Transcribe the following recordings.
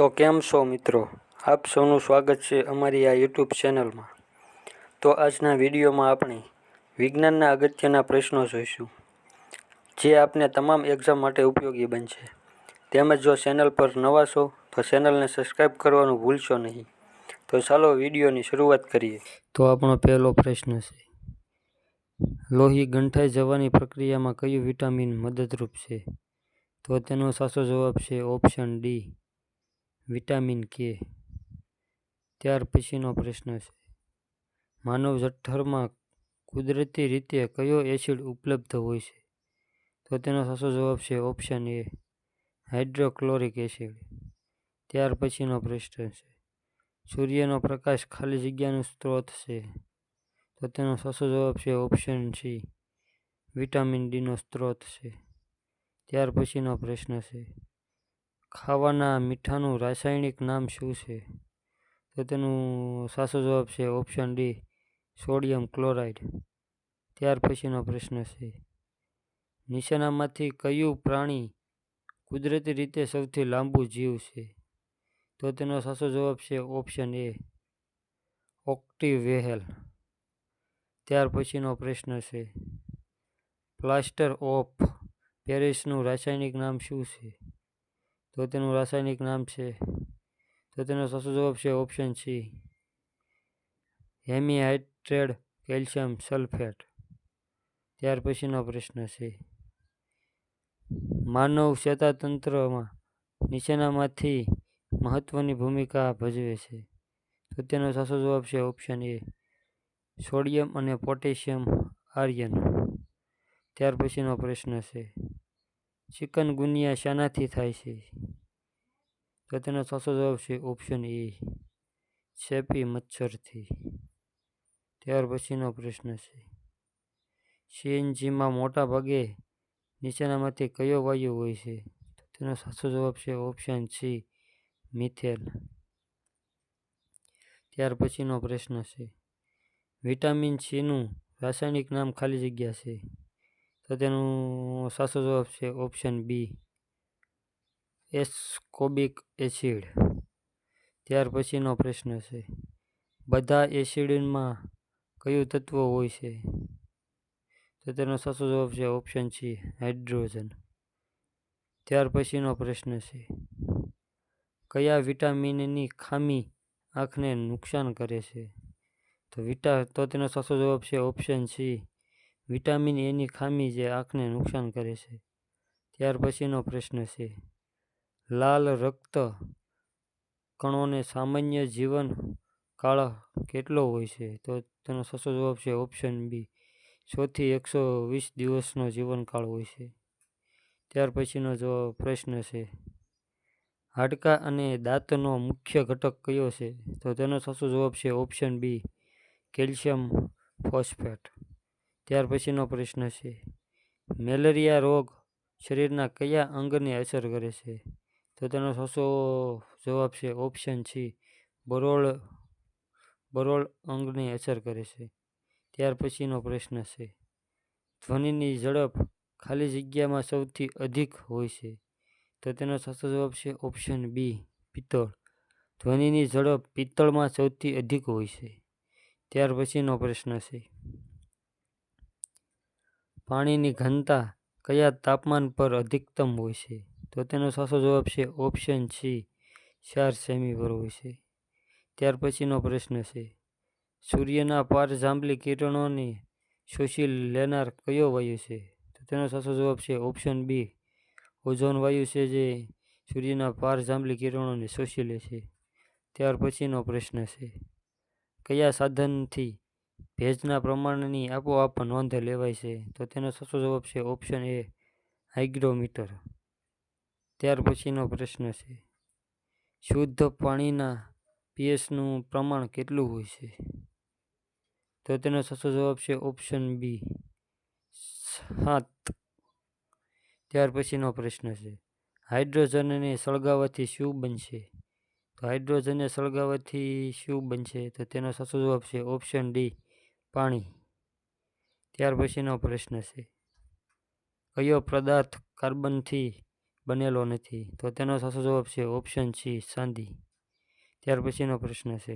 તો કેમ છો મિત્રો? આપ સૌનું સ્વાગત છે અમારી આ યુટ્યુબ ચેનલમાં. તો આજના વિડીયોમાં આપણે વિજ્ઞાનના અગત્યના પ્રશ્નો જોઈશું, જે આપને તમામ એક્ઝામ માટે ઉપયોગી બનશે. તેમજ જો ચેનલ પર નવા છો, તો ચેનલને સબસ્ક્રાઈબ કરવાનું ભૂલશો નહીં. તો ચાલો વિડીયોની શરૂઆત કરીએ. તો આપણો પહેલો પ્રશ્ન છે, લોહી ગંઠાઈ જવાની પ્રક્રિયામાં કયું વિટામિન મદદરૂપ છે? તો તેનો સાચો જવાબ છે ઓપ્શન ડી વિટામિન કે. ત્યાર પછીનો પ્રશ્ન છે, માનવ જઠ્ઠરમાં કુદરતી રીતે કયો એસિડ ઉપલબ્ધ હોય છે? તો તેનો સાચો જવાબ છે ઓપ્શન એ, હાઇડ્રોક્લોરિક એસિડ. ત્યાર પછીનો પ્રશ્ન છે, સૂર્યનો પ્રકાશ ખાલી જગ્યાનું સ્ત્રોત છે? તો તેનો સાચો જવાબ છે ઓપ્શન સી, વિટામિન ડીનો સ્ત્રોત છે. ત્યાર પછીનો પ્રશ્ન છે ખાવાના મીઠાનું રાસાયણિક નામ શું છે? તો તેનું સાચો જવાબ છે ઓપ્શન ડી, સોડિયમ ક્લોરાઇડ. ત્યાર પછીનો પ્રશ્ન છે નીચેનામાંથી કયું પ્રાણી કુદરતી રીતે સૌથી લાંબુ જીવ છે? તો તેનો સાચો જવાબ છે ઓપ્શન એ ઓક્ટિવેહેલ ત્યાર પછીનો પ્રશ્ન છે, પ્લાસ્ટર ઓફ પેરિસનું રાસાયણિક નામ શું છે? તો તેનું રાસાયણિક નામ છે. તો તેનો સાચો જવાબ છે option C hemihydrate calcium sulphate. ત્યાર પછીનો પ્રશ્ન છે. માનવ ચેતાતંત્રમાં નીચેનામાંથી મહત્વની ભૂમિકા ભજવે છે. તો તેનો સાચો જવાબ છે ઓપ્શન એ સોડિયમ અને પોટેશિયમ આર્યન. ત્યાર પછીનો પ્રશ્ન છે. ચિકનગુનિયા શાનાથી થાય છે. તો તેનો સાચો જવાબ છે ઓપ્શન એ ચેપી મચ્છરથી. ત્યાર પછીનો પ્રશ્ન છે, સીએનજીમાં મોટા ભાગે નીચેનામાંથી કયો વાયુ હોય છે? તેનો સાચો જવાબ છે ઓપ્શન સી મિથેન. ત્યાર પછીનો પ્રશ્ન છે, વિટામિન સીનું રાસાયણિક નામ ખાલી જગ્યા છે. તો તેનું સાચો જવાબ છે ઓપ્શન બી એસ્કોબિક એસિડ ત્યાર પછીનો પ્રશ્ન છે, બધા એસિડમાં કયું તત્વ હોય છે? તો તેનો સાચો જવાબ છે ઓપ્શન સી હાઇડ્રોજન ત્યાર પછીનો પ્રશ્ન છે, કયા વિટામિનની ખામી આંખને નુકસાન કરે છે? તો વિટા, તો તેનો સાચો જવાબ છે ઓપ્શન સી વિટામિન એની ખામી જે આંખને નુકસાન કરે છે. ત્યાર પછીનો પ્રશ્ન છે, લાલ રક્ત કણોને સામાન્ય જીવન કાળ કેટલો હોય છે? તો તેનો સસો જવાબ છે ઓપ્શન બી સોથી એકસો વીસ દિવસનો જીવનકાળ હોય છે. ત્યાર પછીનો જો પ્રશ્ન છે, હાડકાં અને દાંતનો મુખ્ય ઘટક કયો છે? તો તેનો સાચો જવાબ છે ઓપ્શન બી કેલ્શિયમ ફોસ્ફેટ. ત્યાર પછીનો પ્રશ્ન છે, મેલેરિયા રોગ શરીરના કયા અંગને અસર કરે છે? તો તેનો સાચો જવાબ છે ઓપ્શન સી, બરોળ બરોળ અંગને અસર કરે છે. ત્યાર પછીનો પ્રશ્ન છે, ધ્વનિની ઝડપ ખાલી જગ્યામાં સૌથી અધિક હોય છે? તો તેનો સાચો જવાબ છે ઓપ્શન બી, પિત્તળ. ધ્વનિની ઝડપ પિત્તળમાં સૌથી અધિક હોય છે. ત્યાર પછીનો પ્રશ્ન છે પાણીની ઘનતા કયા તાપમાન પર અધિકતમ હોય છે? તો તેનો સાચો જવાબ છે ઓપ્શન સી, ચાર સેમી પર હોય છે. ત્યાર પછીનો પ્રશ્ન છે, સૂર્યના પાર જાંબલી કિરણોને શોષી લેનાર કયો વાયુ છે? તો તેનો સાચો જવાબ છે ઓપ્શન બી, ઓઝોન વાયુ છે જે સૂર્યના પાર જાંબલી કિરણોને શોષી લે છે. ત્યાર પછીનો પ્રશ્ન છે, કયા સાધનથી ભેજના પ્રમાણની આપોઆપ નોંધ લેવાય છે, તો તેનો સાચો જવાબ છે ઓપ્શન એ હાઇગ્રોમીટર ત્યાર પછીનો પ્રશ્ન છે, શુદ્ધ પાણીના પીએચનું પ્રમાણ કેટલું હોય છે? તો તેનો સાચો જવાબ છે ઓપ્શન બી સાત. ત્યાર પછીનો પ્રશ્ન છે, હાઇડ્રોજનને સળગાવવાથી શું બનશે? તો હાઇડ્રોજનને સળગાવવાથી શું બનશે? તો તેનો સાચો જવાબ છે ઓપ્શન ડી પાણી. ત્યાર પછીનો પ્રશ્ન છે, કયો પદાર્થ કાર્બનથી બનેલો નથી? તો તેનો સાચો જવાબ છે ઓપ્શન સી ચાંદી ત્યાર પછીનો પ્રશ્ન છે,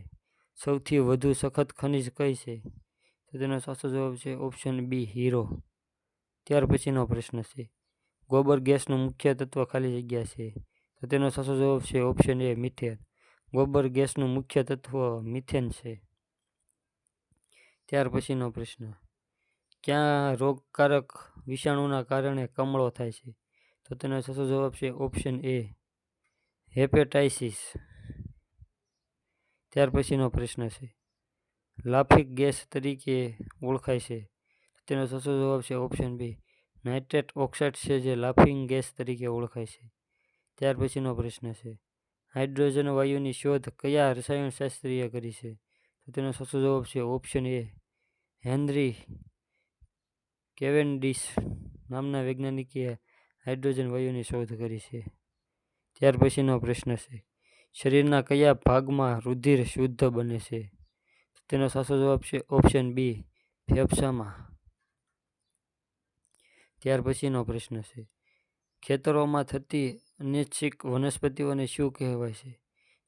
સૌથી વધુ સખત ખનિજ કઈ છે? તો તેનો સાચો જવાબ છે ઓપ્શન બી, હીરો. ત્યાર પછીનો પ્રશ્ન છે, ગોબર ગેસનું મુખ્ય તત્વ ખાલી જગ્યા છે? તો તેનો સાચો જવાબ છે ઓપ્શન એ મિથેન. ગોબર ગેસનું મુખ્ય તત્વ મિથેન છે. ત્યાર પછીનો પ્રશ્ન. ક્યાં રોગકારક વિષાણુના કારણે કમળો થાય છે? તો તેનો સાચો જવાબ છે ઓપ્શન એ, હેપેટાઇસિસ. ત્યાર પછીનો પ્રશ્ન છે, લાફિક ગેસ તરીકે ઓળખાય છે? તેનો સાચો જવાબ છે ઓપ્શન બી, નાઇટ્રેટ ઓક્સાઇડ છે જે લાફિંગ ગેસ તરીકે ઓળખાય છે. ત્યાર પછીનો પ્રશ્ન છે, હાઇડ્રોજન વાયુની શોધ કયા રસાયણશાસ્ત્રીએ કરી છે? તો તેનો સાચો જવાબ છે ઓપ્શન એ હેનરી કેવેન્ડિશ નામના વૈજ્ઞાનિકે હાઇડ્રોજન વાયુની શોધ કરી છે. ત્યાર પછીનો પ્રશ્ન છે, શરીરના કયા ભાગમાં રુધિર શુદ્ધ બને છે? તેનો સાચો જવાબ છે ઓપ્શન બી ફેફસામાં. ત્યાર પછીનો પ્રશ્ન છે, ખેતરોમાં થતી અનૈચ્છિક વનસ્પતિઓને શું કહેવાય છે?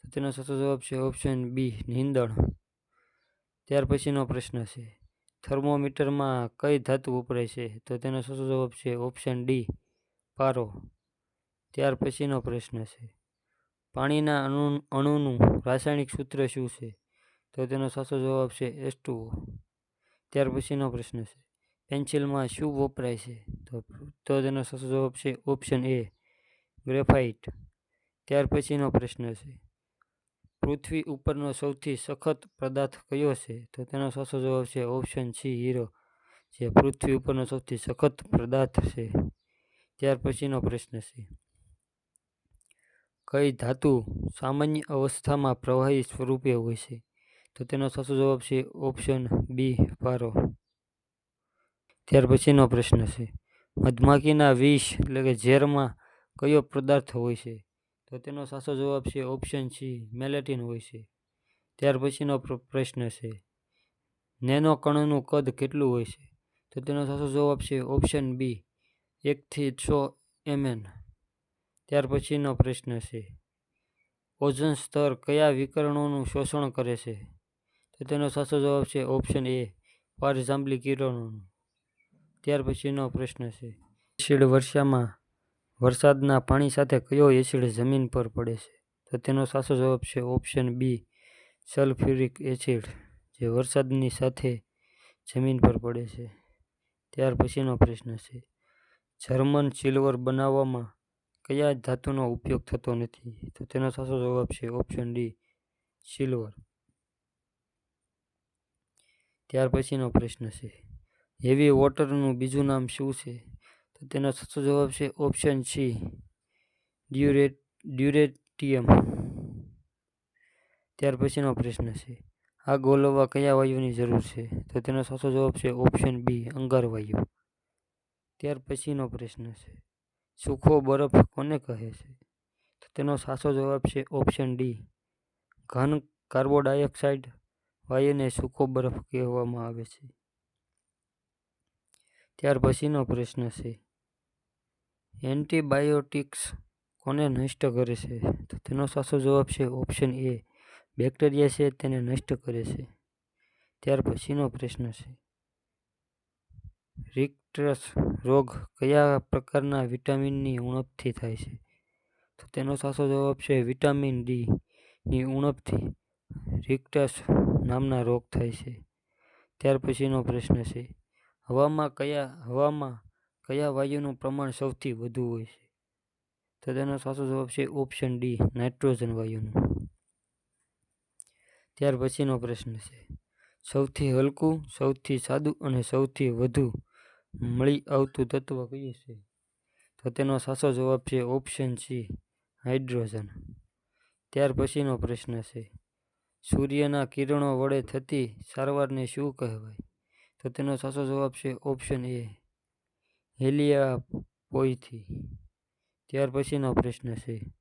તો તેનો સાચો જવાબ છે ઓપ્શન બી નીંદણ. ત્યાર પછીનો પ્રશ્ન છે, થર્મોમીટરમાં કઈ ધાતુ વપરાય છે? તો તેનો શું જવાબ છે ઓપ્શન ડી, પારો. ત્યાર પછીનો પ્રશ્ન છે, પાણીના અણુ, અણુનું રાસાયણિક સૂત્ર શું છે? તો તેનો સાચો જવાબ છે એસ્ટુઓ ત્યાર પછીનો પ્રશ્ન છે, પેન્સિલમાં શું વપરાય છે? તો તો તેનો સાચો જવાબ છે ઓપ્શન એ, ગ્રેફાઇટ. ત્યાર પછીનો પ્રશ્ન છે પૃથ્વી ઉપરનો સૌથી સખત પદાર્થ કયો છે? તો તેનો સાચો જવાબ છે ઓપ્શન સી હીરો જે પૃથ્વી ઉપરનો સૌથી સખત પદાર્થ છે. ત્યાર પછીનો પ્રશ્ન છે. કઈ ધાતુ સામાન્ય અવસ્થામાં પ્રવાહી સ્વરૂપે હોય છે? તો તેનો સાચો જવાબ છે ઓપ્શન બી પારો ત્યાર પછીનો પ્રશ્ન છે. મધમાખીના વિષ, એટલે કે ઝેરમાં કયો પદાર્થ હોય છે? તો તેનો સાચો જવાબ છે ઓપ્શન સી મેલેટિન હોય છે. ત્યાર પછીનો પ્રશ્ન છે, નેનો કણનું કદ કેટલું હોય છે? તો તેનો સાચો જવાબ છે ઓપ્શન બી એકથી સો એમએન. ત્યાર પછીનો પ્રશ્ન છે ઓઝોન સ્તર કયા વિકિરણોનું શોષણ કરે છે? તો તેનો સાચો જવાબ છે ઓપ્શન એ પારજાંબલી કિરણોનું. ત્યાર પછીનો પ્રશ્ન છે શીડ વર્ષામાં વરસાદના પાણી સાથે કયો એસિડ જમીન પર પડે છે? તો તેનો સાચો જવાબ છે ઓપ્શન બી, સલ્ફ્યુરિક એસિડ, જે વરસાદની સાથે જમીન પર પડે છે. ત્યાર પછીનો પ્રશ્ન છે, જર્મન સિલ્વર બનાવવામાં કયા ધાતુનો ઉપયોગ થતો નથી? તો તેનો સાચો જવાબ છે ઓપ્શન ડી, સિલ્વર. ત્યાર પછીનો પ્રશ્ન છે, હેવી વોટરનું બીજું નામ શું છે? તો તેનો સાચો જવાબ છે ઓપ્શન સી, ડ્યુરેટ, ડ્યુરેટિયમ. ત્યાર પછીનો પ્રશ્ન છે, આ ગોલવવા કયા વાયુની જરૂર છે? તો તેનો સાચો જવાબ છે ઓપ્શન બી અંગાર વાયુ ત્યાર પછીનો પ્રશ્ન છે સૂકો બરફ કોને કહે છે? તો તેનો સાચો જવાબ છે ઓપ્શન ડી, ઘન કાર્બન ડાયોક્સાઇડ વાયુને સૂકો બરફ કહેવામાં આવે છે. ત્યાર પછીનો પ્રશ્ન છે એન્ટીબાયોટિક્સ કોને નષ્ટ કરે છે? તો તેનો સાચો જવાબ છે ઓપ્શન એ, બેક્ટેરિયા છે, તેને નષ્ટ કરે છે. ત્યાર પછીનો પ્રશ્ન છે, રિક્ટ્રસ રોગ કયા પ્રકારના વિટામિનની ઉણપથી થાય છે? તો તેનો સાચો જવાબ છે વિટામિન ડી ની ઉણપથી રિક્ટસ નામના રોગ થાય છે. ત્યાર પછીનો પ્રશ્ન છે, હવામાં કયા, હવામાં કયા વાયુનું પ્રમાણ સૌથી વધુ હોય છે? તો તેનો સાચો જવાબ છે ઓપ્શન ડી, નાઇટ્રોજન વાયુનું. ત્યાર પછીનો પ્રશ્ન છે. સૌથી હલકું, સૌથી સાદું અને સૌથી વધુ મળી આવતું તત્વ કયું છે? તો તેનો સાચો જવાબ છે ઓપ્શન સી, હાઇડ્રોજન. ત્યાર પછીનો પ્રશ્ન છે. સૂર્યના કિરણો વડે થતી સારવારને શું કહેવાય? તો તેનો સાચો જવાબ છે ઓપ્શન એ હેલિયાપોઈથી ત્યાર પછીનો પ્રશ્ન છે,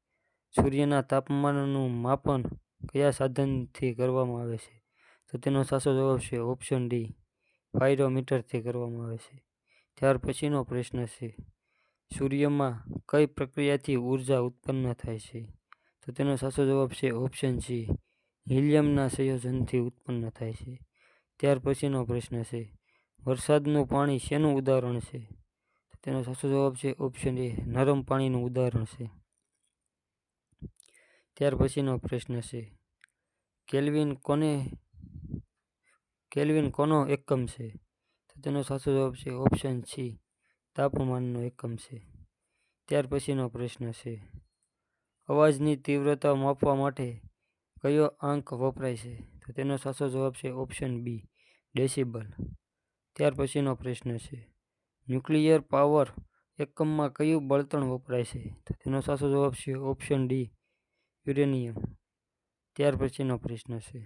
સૂર્યના તાપમાનનું માપન કયા સાધનથી કરવામાં આવે છે? તો તેનો સાચો જવાબ છે, ઓપ્શન ડી, પાયરોમીટરથી કરવામાં આવે છે. ત્યાર પછીનો પ્રશ્ન છે, સૂર્યમાં કઈ પ્રક્રિયાથી ઊર્જા ઉત્પન્ન થાય છે? તો તેનો સાચો જવાબ છે, ઓપ્શન સી, હિલિયમના સંયોજનથી ઉત્પન્ન થાય છે. ત્યાર પછીનો પ્રશ્ન છે, વરસાદનું પાણી શેનું ઉદાહરણ છે? તેનો સાચો જવાબ છે ઓપ્શન એ નરમ પાણીનું ઉદાહરણ છે. ત્યાર પછીનો પ્રશ્ન છે, કેલ્વિન કોને, કેલ્વિન કોનો એકમ છે? તો તેનો સાચો જવાબ છે ઓપ્શન સી, તાપમાનનો એકમ છે. ત્યાર પછીનો પ્રશ્ન છે, અવાજની તીવ્રતા માપવા માટે કયો આંક વપરાય છે? તો તેનો સાચો જવાબ છે ઓપ્શન બી, ડેસિબલ. ત્યાર પછીનો પ્રશ્ન છે ન્યુક્લિયર પાવર એકમમાં કયું બળતણ વપરાય છે? તો તેનો સાચો જવાબ છે ઓપ્શન ડી, યુરેનિયમ. ત્યાર પછીનો પ્રશ્ન છે,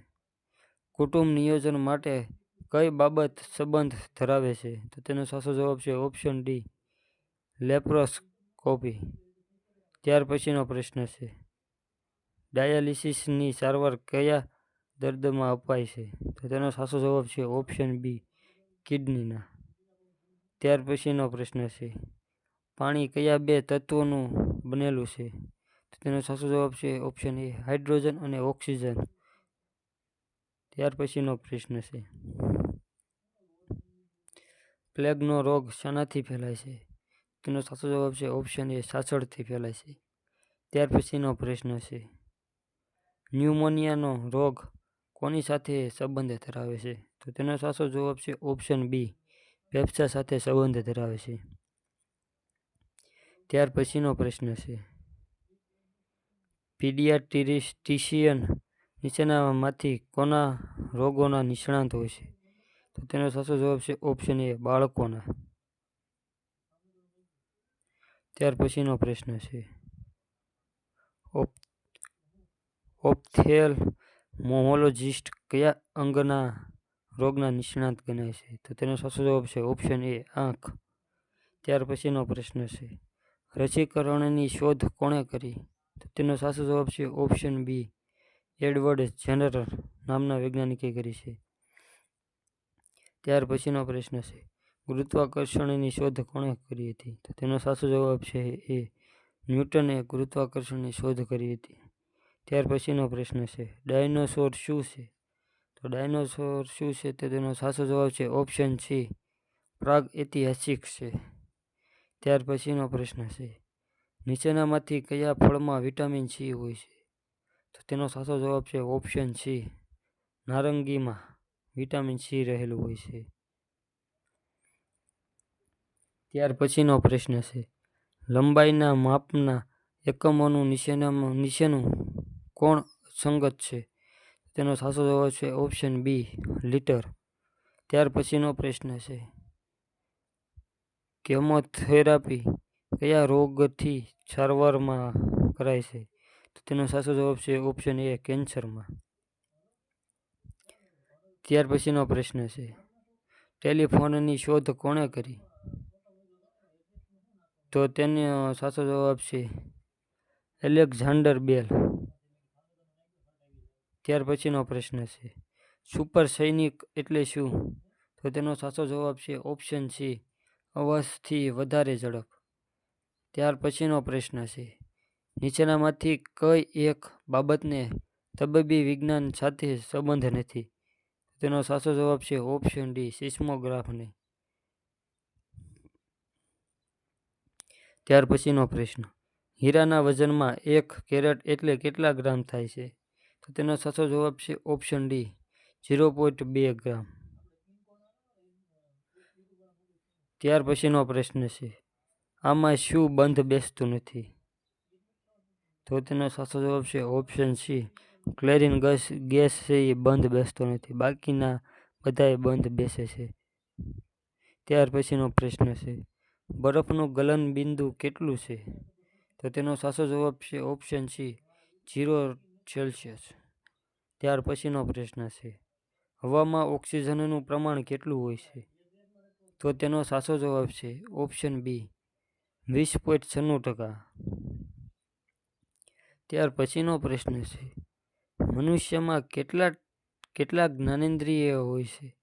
કુટુંબ નિયોજન માટે કઈ બાબત સંબંધ ધરાવે છે? તો તેનો સાચો જવાબ છે ઓપ્શન ડી, લેપ્રોસ્કોપી. ત્યાર પછીનો પ્રશ્ન છે, ડાયાલિસિસની સારવાર કયા દર્દમાં અપાય છે? તો તેનો સાચો જવાબ છે ઓપ્શન બી, કિડનીના. ત્યાર પછીનો પ્રશ્ન છે, પાણી કયા બે તત્વોનું બનેલું છે? તો તેનો સાચો જવાબ છે ઓપ્શન એ હાઇડ્રોજન અને ઓક્સિજન ત્યાર પછીનો પ્રશ્ન છે, પ્લેગનો રોગ શાનાથી ફેલાય છે? તેનો સાચો જવાબ છે ઓપ્શન એ સાસળથી ફેલાય છે. ત્યાર પછીનો પ્રશ્ન છે, ન્યુમોનિયાનો રોગ કોની સાથે સંબંધ ધરાવે છે? તો તેનો સાચો જવાબ છે ઓપ્શન બી ફેફસા સાથે સંબંધ ધરાવે છે. ત્યાર પછીનો પ્રશ્ન છે. પીડિયાટ્રિશિયન નીચેનામાંથી કોના રોગોના નિષ્ણાત હોય છે? તો તેનો સાચો જવાબ છે ઓપ્શન એ, બાળકોના. ત્યાર પછીનો પ્રશ્ન છે. ઓપ્થેલ મોહોલોજિસ્ટ કયા અંગના રોગના નિષ્ણાત ગણાય છે. તો તેનો સાચો જવાબ છે ઓપ્શન એ આંખ. ત્યાર પછીનો પ્રશ્ન છે, રસીકરણની શોધ કોણે કરી? તો તેનો સાચો જવાબ છે ઓપ્શન બી, એડવર્ડ જેનર નામના વૈજ્ઞાનિકે કરી છે. ત્યાર પછીનો પ્રશ્ન છે, ગુરુત્વાકર્ષણની શોધ કોણે કરી હતી? તો તેનો સાચો જવાબ છે એ, ન્યૂટને ગુરુત્વાકર્ષણની શોધ કરી હતી. ત્યાર પછીનો પ્રશ્ન છે, ડાયનોસોર શું છે? તો ડાયનોસોર શું છે તો તેનો સાચો જવાબ છે ઓપ્શન સી, પ્રાગ ઐતિહાસિક છે. ત્યાર પછીનો પ્રશ્ન છે, નીચેનામાંથી કયા ફળમાં વિટામિન સી હોય છે? તો તેનો સાચો જવાબ છે ઓપ્શન સી, નારંગીમાં વિટામિન સી રહેલું હોય છે. ત્યાર પછીનો પ્રશ્ન છે, લંબાઈના માપના એકમોનું નીચેનામાં, નીચેનું કોણ સંગત છે? તેનો સાચો જવાબ છે ઓપ્શન બી, લીટર. ત્યાર પછીનો પ્રશ્ન છે, કેમોથેરાપી કયા રોગથી સારવારમાં કરાય છે? તો તેનો સાચો જવાબ છે ઓપ્શન એ, કેન્સરમાં. ત્યાર પછીનો પ્રશ્ન છે, ટેલિફોનની શોધ કોણે કરી? તો તેનો સાચો જવાબ છે એલેક્ઝાન્ડર બેલ. ત્યાર પછીનો પ્રશ્ન છે, સુપર સૈનિક એટલે શું? તો તેનો સાચો જવાબ છે, ઓપ્શન સી, અવાજથી વધારે ઝડપ. ત્યાર પછીનો પ્રશ્ન છે, નીચેનામાંથી કઈ એક બાબતને તબીબી વિજ્ઞાન સાથે સંબંધ નથી? તેનો સાચો જવાબ છે, ઓપ્શન ડી, સિસ્મોગ્રાફને. ત્યાર પછીનો પ્રશ્ન, હીરાના વજનમાં એક કેરેટ એટલે કેટલા ગ્રામ થાય છે? તો તેનો સાચો જવાબ છે ઓપ્શન ડી, ઝીરો પોઈન્ટ બે ગ્રામ. ત્યાર પછીનો પ્રશ્ન છે, આમાં શું બંધ બેસતું નથી? તો તેનો સાચો જવાબ છે option C, chlorine gas gas છે એ બંધ બેસતો નથી. બાકીના બધાએ બંધ બેસે છે. ત્યાર પછીનો પ્રશ્ન છે, બરફનું ગલન બિંદુ કેટલું છે? તો તેનો સાચો જવાબ છે ઓપ્શન સી, ઝીરો સેલ્સિયસ ત્યાર પછીનો પ્રશ્ન છે, હવામાં ઓક્સિજનનું પ્રમાણ કેટલું હોય છે? તો તેનો સાચો જવાબ છે, ઓપ્શન બી, વીસ પોઈન્ટ છન્નું ટકા. ત્યાર પછીનો પ્રશ્ન છે, મનુષ્યમાં કેટલા કેટલા જ્ઞાનેન્દ્રિય હોય છે?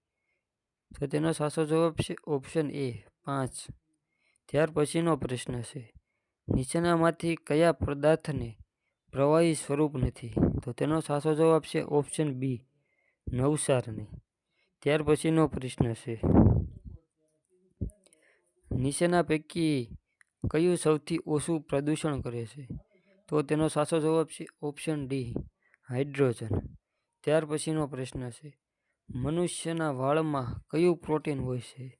તો તેનો સાચો જવાબ છે, ઓપ્શન એ, પાંચ. ત્યાર પછીનો પ્રશ્ન છે, નીચેનામાંથી કયા પદાર્થને પ્રવાહી સ્વરૂપ નથી. તો તેનો સાચો જવાબ છે ઓપ્શન બી, નવસારની. ત્યાર પછીનો પ્રશ્ન છે. નીચેના પૈકી કયું સૌથી ઓછું પ્રદૂષણ કરે છે? તો તેનો સાચો જવાબ છે ઓપ્શન ડી, હાઇડ્રોજન. ત્યાર પછીનો પ્રશ્ન છે, મનુષ્યના વાળમાં કયું પ્રોટીન હોય છે?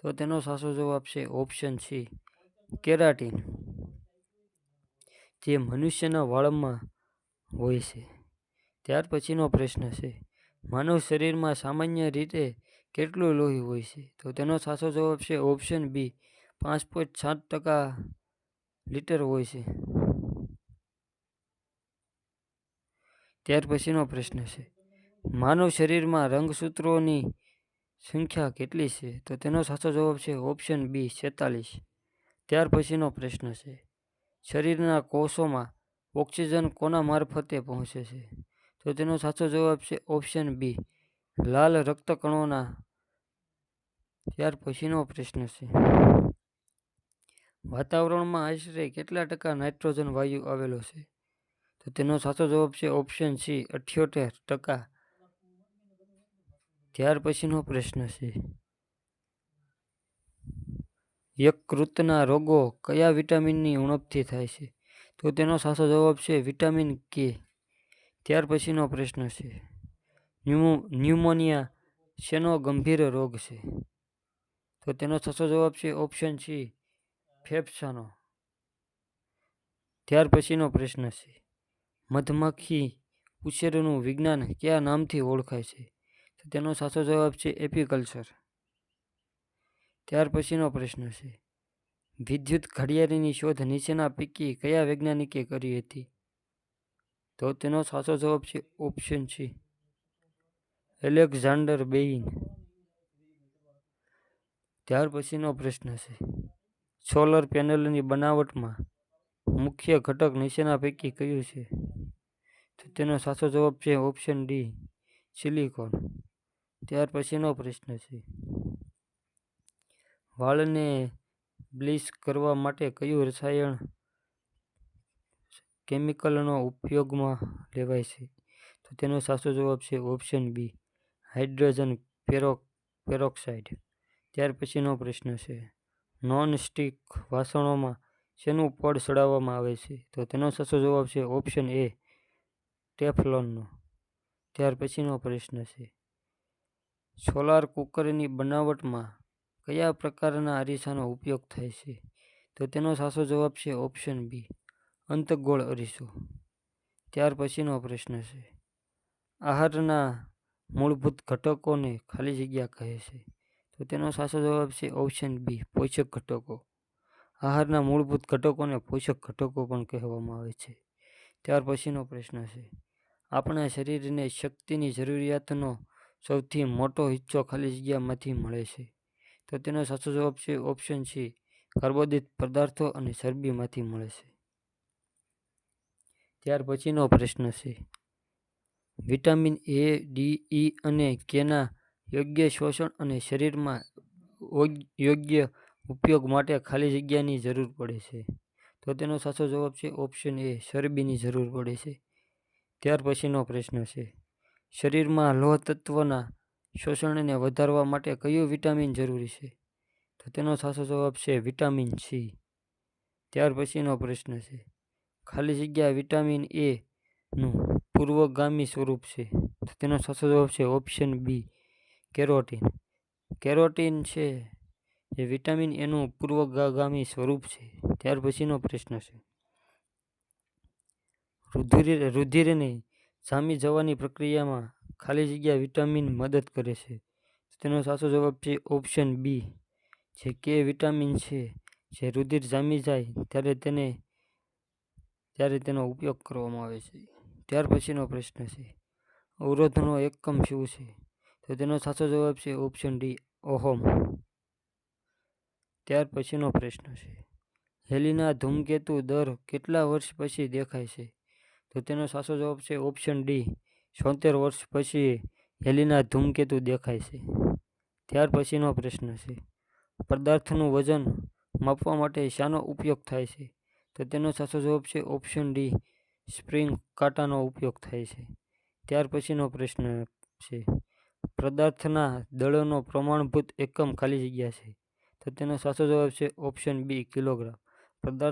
તો તેનો સાચો જવાબ છે ઓપ્શન સી, કેરાટીન. જે મનુષ્યના વાળમાં હોય છે. ત્યાર પછીનો પ્રશ્ન છે, માનવ શરીરમાં સામાન્ય રીતે કેટલું લોહી હોય છે? તો તેનો સાચો જવાબ છે ઓપ્શન બી, પાંચ પોઈન્ટ સાત ટકા લીટર હોય છે. ત્યાર પછીનો પ્રશ્ન છે, માનવ શરીરમાં રંગસૂત્રોની સંખ્યા કેટલી છે? તો તેનો સાચો જવાબ છે ઓપ્શન બી, છેતાલીસ. ત્યાર પછીનો પ્રશ્ન છે શરીરના કોષોમાં ઓક્સિજન કોના મારફતે પહોંચે છે? તો તેનો સાચો જવાબ છે ઓપ્શન બી, લાલ રક્તકણોના. ત્યાર પછીનો પ્રશ્ન છે. વાતાવરણમાં આશરે કેટલા ટકા નાઇટ્રોજન વાયુ આવેલો છે? તો તેનો સાચો જવાબ છે ઓપ્શન સી, અઠ્યોતેર ટકા. ત્યાર પછીનો પ્રશ્ન છે. યકૃતના રોગો કયા વિટામિનની ઉણપથી થાય છે? તો તેનો સાચો જવાબ છે વિટામિન કે. ત્યાર પછીનો પ્રશ્ન છે. ન્યુમો, ન્યુમોનિયા શેનો ગંભીર રોગ છે? તો તેનો સાચો જવાબ છે ઓપ્શન સી, ફેફસાનો. ત્યાર પછીનો પ્રશ્ન છે. મધમાખી ઉછેરનું વિજ્ઞાન કયા નામથી ઓળખાય છે? તો તેનો સાચો જવાબ છે એપીકલ્ચર. ત્યાર પછીનો પ્રશ્ન છે. વિદ્યુત ઘડિયાળની શોધ નીચેના પૈકી કયા વૈજ્ઞાનિકે કરી હતી? તો તેનો સાચો જવાબ છે ઓપ્શન સી એલેક્ઝાન્ડર બેઇન. ત્યાર પછીનો પ્રશ્ન છે. સોલર પેનલની બનાવટમાં મુખ્ય ઘટક નીચેના પૈકી કયું છે? તો તેનો સાચો જવાબ છે ઓપ્શન ડી સિલિકોન. ત્યાર પછીનો પ્રશ્ન છે. વાળને બ્લીચ કરવા માટે કયું રસાયણ કેમિકલનો ઉપયોગમાં લેવાય છે? તો તેનો સાચો જવાબ છે option B, hydrogen pero, peroxide. ત્યાર પછીનો પ્રશ્ન છે નોન સ્ટિક વાસણોમાં શેનું પડ ચડાવવામાં આવે છે? તો તેનો સાચો જવાબ છે ઓપ્શન એ, ટેફલોનનો. ત્યાર પછીનો પ્રશ્ન છે, સોલાર કુકરની બનાવટમાં કયા પ્રકારના અરીસાનો ઉપયોગ થાય છે? તો તેનો સાચો જવાબ છે ઓપ્શન બી, અંતગોળ અરીસો. ત્યાર પછીનો પ્રશ્ન છે. આહારના મૂળભૂત ઘટકોને ખાલી જગ્યા કહે છે. તો તેનો સાચો જવાબ છે ઓપ્શન બી, પોષક ઘટકો. આહારના મૂળભૂત ઘટકોને પોષક ઘટકો પણ કહેવામાં આવે છે. ત્યાર પછીનો પ્રશ્ન છે. આપણા શરીરને શક્તિની જરૂરિયાતનો સૌથી મોટો હિસ્સો ખાલી જગ્યામાંથી મળે છે. તો તેનો સાચો જવાબ છે ઓપ્શન સી કાર્બોદિત પદાર્થો અને ચરબીમાંથી મળે છે. ત્યાર પછીનો પ્રશ્ન છે, વિટામિન એ ડી ઈ અને કેના યોગ્ય શોષણ અને શરીરમાં યોગ્ય ઉપયોગ માટે ખાલી જગ્યાની જરૂર પડે છે. તો તેનો સાચો જવાબ છે ઓપ્શન એ ચરબીની જરૂર પડે છે. ત્યાર પછીનો પ્રશ્ન છે, શરીરમાં લોહ તત્વના શોષણને વધારવા માટે કયું વિટામિન જરૂરી છે? તો તેનો સાચો જવાબ છે વિટામિન સી. ત્યાર પછીનો પ્રશ્ન છે. ખાલી જગ્યા વિટામિન એ નું પૂર્વગામી સ્વરૂપ છે. તો તેનો સાચો જવાબ છે ઓપ્શન બી, કેરોટીન. કેરોટીન છે એ વિટામિન એનું પૂર્વગામી સ્વરૂપ છે. ત્યાર પછીનો પ્રશ્ન છે. રુધિર, રુધિરને જામી જવાની પ્રક્રિયામાં ખાલી જગ્યા વિટામિન મદદ કરે છે. તેનો સાચો જવાબ છે ઓપ્શન બી જે કે વિટામિન છે. જે રુધિર જામી જાય ત્યારે તેને, ત્યારે તેનો ઉપયોગ કરવામાં આવે છે. ત્યાર પછીનો પ્રશ્ન છે, અવરોધનો એકમ શું છે? તો તેનો સાચો જવાબ છે ઓપ્શન ડી ઓહોમ. ત્યાર પછીનો પ્રશ્ન છે, હેલીના ધૂમકેતુ દર કેટલા વર્ષ પછી દેખાય છે? તો તેનો સાચો જવાબ છે ઓપ્શન ડી છોતેર વર્ષ પછી હેલીના ધૂમકેતુ દેખાય છે. ત્યાર પછીનો પ્રશ્ન છે, પદાર્થનું વજન માપવા માટે શાનો ઉપયોગ થાય છે? તો તેનો સાચો જવાબ છે ઓપ્શન ડી, સ્પ્રિંગ કાંટાનો ઉપયોગ થાય છે. ત્યાર પછીનો પ્રશ્ન છે, પદાર્થના દળોનો પ્રમાણભૂત એકમ ખાલી જગ્યા છે? તો તેનો સાચો જવાબ છે ઓપ્શન બી, કિલોગ્રામ. પદાર્થ